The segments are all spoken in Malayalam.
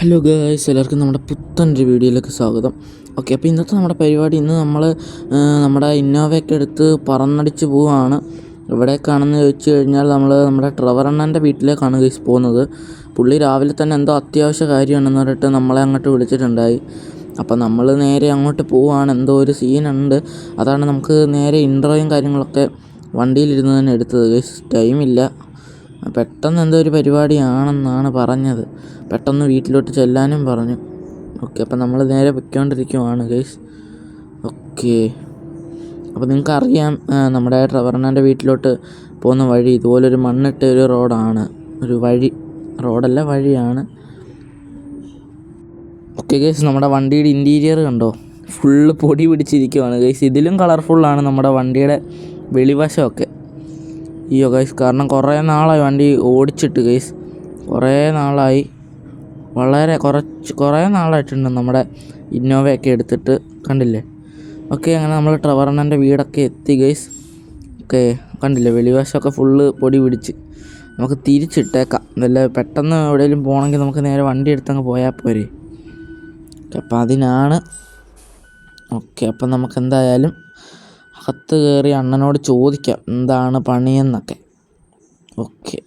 ഹലോ ഗേഴ്സ് എല്ലാവർക്കും നമ്മുടെ പുത്തന്റെ വീഡിയോയിലേക്ക് സ്വാഗതം. ഓക്കെ അപ്പോൾ ഇന്നത്തെ നമ്മുടെ പരിപാടി ഇന്ന് നമ്മൾ നമ്മുടെ ഇന്നോവയൊക്കെ എടുത്ത് പറന്നടിച്ച് പോവുകയാണ് എവിടേക്കാണെന്ന് ചോദിച്ചു കഴിഞ്ഞാൽ നമ്മൾ നമ്മുടെ ട്രവറണ്ണന്റെ വീട്ടിലേക്കാണ് ഗൈസ് പോകുന്നത്. പുള്ളി രാവിലെ തന്നെ എന്തോ അത്യാവശ്യ കാര്യമാണെന്ന് പറഞ്ഞിട്ട് നമ്മളെ അങ്ങോട്ട് വിളിച്ചിട്ടുണ്ടായി. അപ്പോൾ നമ്മൾ നേരെ അങ്ങോട്ട് പോവുകയാണ് എന്തോ ഒരു സീനുണ്ട് അതാണ് നമുക്ക് നേരെ ഇൻട്രോയും കാര്യങ്ങളൊക്കെ വണ്ടിയിലിരുന്ന് തന്നെ എടുത്തത് ഗൈസ് ടൈമില്ല പെട്ടെന്ന് എന്തോ ഒരു പരിപാടിയാണെന്നാണ് പറഞ്ഞത്. പെട്ടെന്ന് വീട്ടിലോട്ട് ചെല്ലാനും പറഞ്ഞു. ഓക്കെ അപ്പം നമ്മൾ നേരെ പൊയ്ക്കൊണ്ടിരിക്കുവാണ് ഗൈസ് ഓക്കെ. അപ്പോൾ നിങ്ങൾക്ക് അറിയാം നമ്മുടെ ട്രവർണന്റെ വീട്ടിലോട്ട് പോകുന്ന വഴി ഇതുപോലൊരു മണ്ണിട്ട ഒരു റോഡാണ്. ഒരു വഴി റോഡല്ല വഴിയാണ്. ഓക്കെ ഗൈസ് നമ്മുടെ വണ്ടിയുടെ ഇന്റീരിയർ കണ്ടോ? ഫുള്ള് പൊടി പിടിച്ചിരിക്കുവാണ് ഗൈസ് ഇതിലും കളർഫുള്ളാണ് നമ്മുടെ വണ്ടിയുടെ വെളിവശമൊക്കെ. അയ്യോ ഗൈസ് കാരണം കുറേ നാളായി വണ്ടി ഓടിച്ചിട്ട് ഗൈസ് കുറേ നാളായി. വളരെ കുറച്ച് കുറേ നാളായിട്ടുണ്ട് നമ്മുടെ ഇന്നോവയൊക്കെ എടുത്തിട്ട്. കണ്ടില്ലേ? ഓക്കെ അങ്ങനെ നമ്മൾ ട്രവറിനന്റെ വീടൊക്കെ എത്തി ഗൈസ് ഓക്കെ കണ്ടില്ലേ? വെളിവശമൊക്കെ ഫുള്ള് പൊടി പിടിച്ച്. നമുക്ക് തിരിച്ചിട്ടേക്കാം. നല്ല പെട്ടെന്ന് എവിടെയെങ്കിലും പോകണമെങ്കിൽ നമുക്ക് നേരെ വണ്ടി എടുത്തങ്ങ് പോയാൽ പോരെ. അപ്പം അതിനാണ്. ഓക്കെ അപ്പം നമുക്ക് എന്തായാലും അകത്ത് കയറി അണ്ണനോട് ചോദിക്കാം എന്താണ് പണിയെന്നൊക്കെ. ഓക്കെ.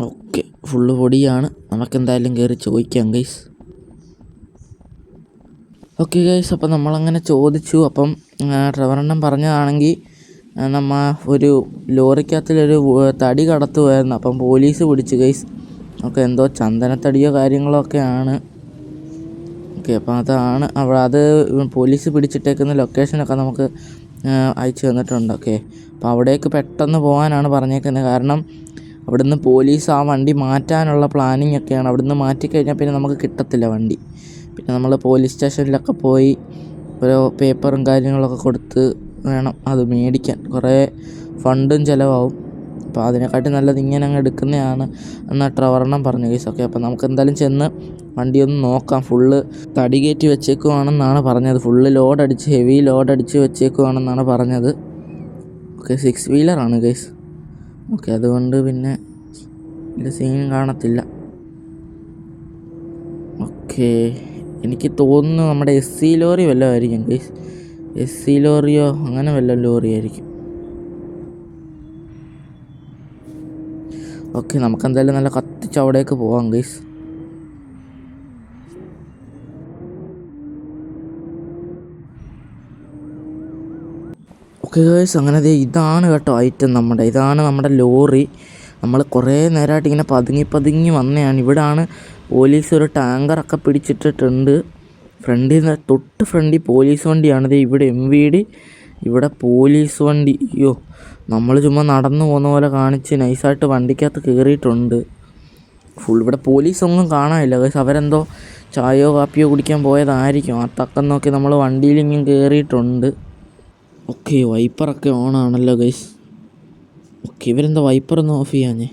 ഓക്കെ. ഫുള്ള് പൊടിയാണ്. നമുക്കെന്തായാലും കയറി ചോദിക്കാം ഗൈസ്. Okay guys. അപ്പം നമ്മളങ്ങനെ ചോദിച്ചു. അപ്പം ഡ്രൈവറെണ്ണം പറഞ്ഞതാണെങ്കിൽ നമ്മ ഒരു ലോറിക്കകത്തിലൊരു തടി കടത്തുമായിരുന്നു അപ്പം പോലീസ് പിടിച്ചു ഗൈസ്. ഓക്കെ എന്തോ ചന്ദനത്തടിയോ കാര്യങ്ങളോ ഒക്കെയാണ്. ഓക്കെ അപ്പം അതാണ്. അവിടെ അത് പോലീസ് പിടിച്ചിട്ടേക്കുന്ന ലൊക്കേഷനൊക്കെ നമുക്ക് അയച്ചു തന്നിട്ടുണ്ട്. ഓക്കെ. അപ്പോൾ അവിടേക്ക് പെട്ടെന്ന് പോകാനാണ് പറഞ്ഞേക്കുന്നത്. കാരണം അവിടുന്ന് പോലീസ് ആ വണ്ടി മാറ്റാനുള്ള പ്ലാനിങ് ഒക്കെയാണ്. അവിടുന്ന് മാറ്റിക്കഴിഞ്ഞാൽ പിന്നെ നമുക്ക് കിട്ടത്തില്ല വണ്ടി. പിന്നെ നമ്മൾ പോലീസ് സ്റ്റേഷനിലൊക്കെ പോയി ഓരോ പേപ്പറും കാര്യങ്ങളൊക്കെ കൊടുത്ത് വേണം അത് മേടിക്കാൻ. കുറേ ഫണ്ടും ചിലവാകും അപ്പോൾ അതിനെക്കാട്ടി നല്ലത് ഇങ്ങനെ അങ്ങ് എടുക്കുന്നതാണ് എന്ന ട്രവറെണ്ണം പറഞ്ഞു കേസ് ഓക്കെ അപ്പോൾ നമുക്ക് എന്തായാലും ചെന്ന് വണ്ടി ഒന്ന് നോക്കാം. ഫുള്ള് തടി കയറ്റി വെച്ചേക്കുവാണെന്നാണ് പറഞ്ഞത്. ഫുള്ള് ലോഡ് അടിച്ച് ഹെവി ലോഡ് അടിച്ച് വെച്ചേക്കുവാണെന്നാണ് പറഞ്ഞത്. ഓക്കെ സിക്സ് വീലറാണ് ഗൈസ് ഓക്കെ അതുകൊണ്ട് പിന്നെ വലിയ സീൻ കാണത്തില്ല. ഓക്കെ എനിക്ക് തോന്നുന്നു നമ്മുടെ എസ് സി ലോറി വല്ലതും ആയിരിക്കും ഗൈസ് എസ് സി ലോറിയോ അങ്ങനെ വല്ല ലോറി ആയിരിക്കും. ഓക്കെ നമുക്ക് എന്തായാലും നല്ല കത്തിച്ച് അവിടേക്ക് പോവാം ഗൈസ് ഓക്കെ ഗൈസ് അങ്ങനെ ഇതാണ് കേട്ടോ ഐറ്റം നമ്മുടെ. ഇതാണ് നമ്മുടെ ലോറി. നമ്മൾ കുറേ നേരമായിട്ട് ഇങ്ങനെ പതുങ്ങി പതുങ്ങി വന്നതാണ്. ഇവിടാണ് പോലീസ് ഒരു ടാങ്കറൊക്കെ പിടിച്ചിട്ടിട്ടുണ്ട്. ഫ്രണ്ടിൽ നിന്ന് തൊട്ട് ഫ്രണ്ടിൽ പോലീസ് വണ്ടിയാണ് ദേ ഇവിടെ എം വി ഡി ഇവിടെ പോലീസ് വണ്ടി. അയ്യോ നമ്മൾ ചുമ്മാ നടന്നു പോകുന്ന പോലെ കാണിച്ച് നൈസായിട്ട് വണ്ടിക്കകത്ത് കയറിയിട്ടുണ്ട് ഫുൾ ഇവിടെ പോലീസൊന്നും കാണാനില്ല. കേസ് അവരെന്തോ ചായയോ കാപ്പിയോ കുടിക്കാൻ പോയതായിരിക്കും. ആ തക്കം നോക്കി നമ്മൾ വണ്ടിയിലിങ്ങും കയറിയിട്ടുണ്ട് ഓക്കെ വൈപ്പറൊക്കെ ഓണാണല്ലോ ഗൈസ്. ഓക്കെ ഇവരെന്താ വൈപ്പറൊന്നും ഓഫ് ചെയ്യാഞ്ഞേ?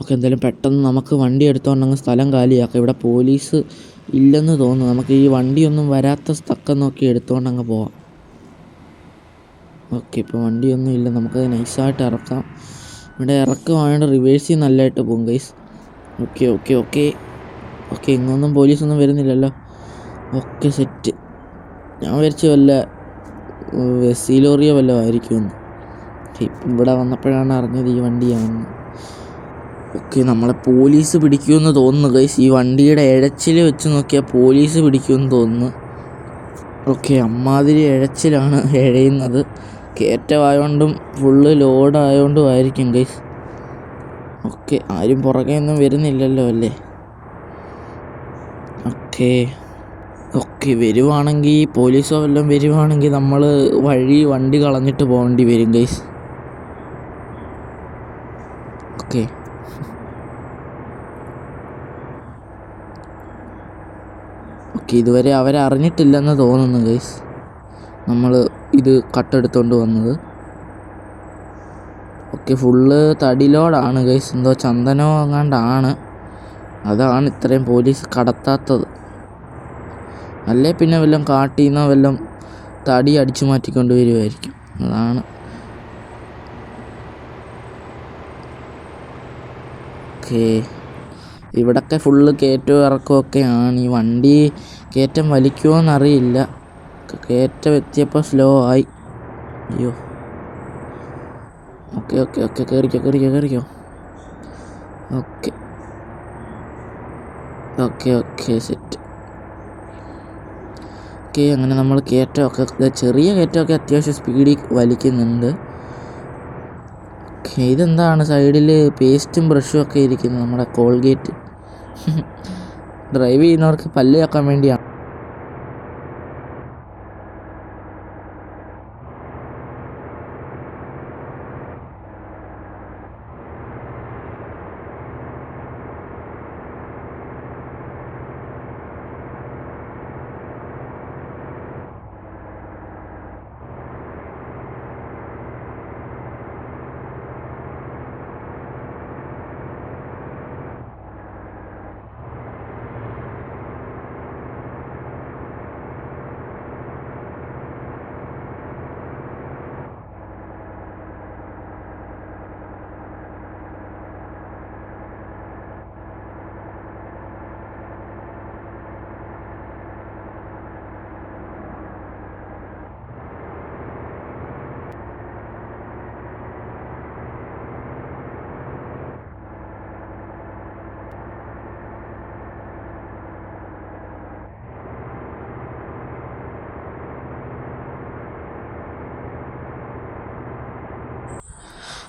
ഓക്കെ എന്തായാലും പെട്ടെന്ന് നമുക്ക് വണ്ടി എടുത്തോണ്ടങ്ങ് സ്ഥലം കാലിയാക്കാം. ഇവിടെ പോലീസ് ഇല്ലെന്ന് തോന്നുന്നു. നമുക്ക് ഈ വണ്ടിയൊന്നും വരാത്ത തക്കം നോക്കി എടുത്തോണ്ടങ്ങ് പോവാം. ഓക്കെ ഇപ്പോൾ വണ്ടിയൊന്നും ഇല്ല. നമുക്കത് നൈസായിട്ട് ഇറക്കാം. ഇവിടെ റിവേഴ്സ് റിവേഴ്സിൽ നല്ലതായിട്ട് പോകും guys okay okay okay. Okay ഇങ്ങൊന്നും പോലീസൊന്നും വരുന്നില്ലല്ലോ. ഓക്കെ സെറ്റ് ഞാൻ വിചാരിച്ചു വല്ല വെസ്സിലോറിയോ വല്ല ആയിരിക്കുമെന്ന് ഇവിടെ വന്നപ്പോഴാണ് അറിഞ്ഞത് ഈ വണ്ടിയാണെന്ന്. ഓക്കെ നമ്മളെ പോലീസ് പിടിക്കുമെന്ന് തോന്നുന്നു ഗൈസ് ഈ വണ്ടിയുടെ ഇഴച്ചിൽ വെച്ച് നോക്കിയാൽ പോലീസ് പിടിക്കുമെന്ന് തോന്നുന്നു. ഓക്കെ അമ്മാതിരി ഇഴച്ചിലാണ് ഇഴയുന്നത് കയറ്റമായോണ്ടും ഫുള്ള് ലോഡായതുകൊണ്ടും ആയിരിക്കും ഗൈസ് ഓക്കെ ആരും പുറകെ ഒന്നും വരുന്നില്ലല്ലോ അല്ലേ? ഓക്കെ ഓക്കെ വരുവാണെങ്കിൽ പോലീസോ വല്ലതും വരുവാണെങ്കിൽ നമ്മൾ വഴി വണ്ടി കളഞ്ഞിട്ട് പോകേണ്ടി വരും ഗൈസ് ഓക്കെ ഓക്കെ ഇതുവരെ അവരറിഞ്ഞിട്ടില്ലെന്ന് തോന്നുന്നു ഗൈസ് നമ്മൾ ഇത് കട്ടെടുത്തോണ്ട് വന്നത്. ഓക്കെ ഫുള്ള് തടിലോടാണ് ഗൈസ് എന്തോ ചന്ദനോ അങ്ങാണ്ടാണ് അതാണ് ഇത്രയും പോലീസ് കടത്താത്തത്. അല്ലേ പിന്നെ വല്ലതും കാട്ടിൽ നിന്നോ വല്ലതും തടി അടിച്ചു മാറ്റിക്കൊണ്ട് വരുമായിരിക്കും അതാണ്. ഓക്കെ ഇവിടൊക്കെ ഫുള്ള് കയറ്റവും ഇറക്കുമൊക്കെയാണ് ഈ വണ്ടി കയറ്റം വലിക്കുമോ എന്നറിയില്ല കയറ്റം എത്തിയപ്പോൾ സ്ലോ ആയി. അയ്യോ. ഓക്കെ ഓക്കെ ഓക്കെ കയറിക്കോ കയറിക്കോ കയറിക്കോ okay. Okay okay set okay അങ്ങനെ നമ്മൾ കയറ്റമൊക്കെ ചെറിയ കയറ്റമൊക്കെ അത്യാവശ്യം സ്പീഡിൽ വലിക്കുന്നുണ്ട്. ഓക്കെ ഇതെന്താണ് സൈഡിൽ പേസ്റ്റും ബ്രഷും ഒക്കെ ഇരിക്കുന്നത് നമ്മുടെ കോൾഗേറ്റ് ഡ്രൈവ് ചെയ്യുന്നവർക്ക് പല്ല് വെക്കാൻ വേണ്ടിയാണ്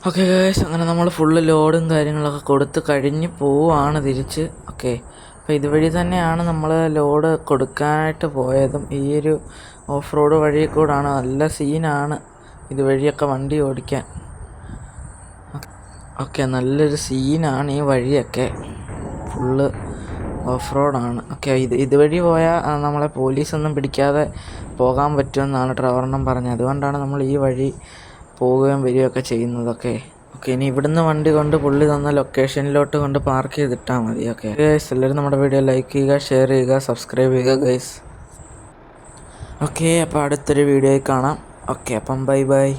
ഓക്കെ ഗേസ് അങ്ങനെ നമ്മൾ ഫുള്ള് ലോഡും കാര്യങ്ങളൊക്കെ കൊടുത്ത് കഴിഞ്ഞ് പോവാണ് തിരിച്ച്. ഓക്കെ അപ്പോൾ ഇതുവഴി തന്നെയാണ് നമ്മൾ ലോഡ് കൊടുക്കാനായിട്ട് പോയതും. ഈ ഒരു ഓഫ് റോഡ് വഴി കൂടാണ് നല്ല സീനാണ് ഇതുവഴിയൊക്കെ വണ്ടി ഓടിക്കാൻ. ഓക്കെ നല്ലൊരു സീനാണ് ഈ വഴിയൊക്കെ. ഫുള്ള് ഓഫ് റോഡാണ് ഓക്കെ ഇത് ഇതുവഴി പോയാൽ നമ്മളെ പോലീസൊന്നും പിടിക്കാതെ പോകാൻ പറ്റുമെന്നാണ് ട്രവറിനും പറഞ്ഞത്. അതുകൊണ്ടാണ് നമ്മൾ ഈ വഴി പോവുകയും വരികയൊക്കെ ചെയ്യുന്നതൊക്കെ. ഓക്കെ ഇനി ഇവിടുന്ന് വണ്ടി കൊണ്ട് പുള്ളി തന്ന ലൊക്കേഷനിലോട്ട് കൊണ്ട് പാർക്ക് ചെയ്തിട്ടാൽ മതി. ഓക്കെ ഗൈസ് എല്ലാവരും നമ്മുടെ വീഡിയോ ലൈക്ക് ചെയ്യുക ഷെയർ ചെയ്യുക സബ്സ്ക്രൈബ് ചെയ്യുക ഗൈസ് ഓക്കെ അപ്പോൾ അടുത്തൊരു വീഡിയോയിൽ കാണാം. ഓക്കെ അപ്പം ബൈ ബൈ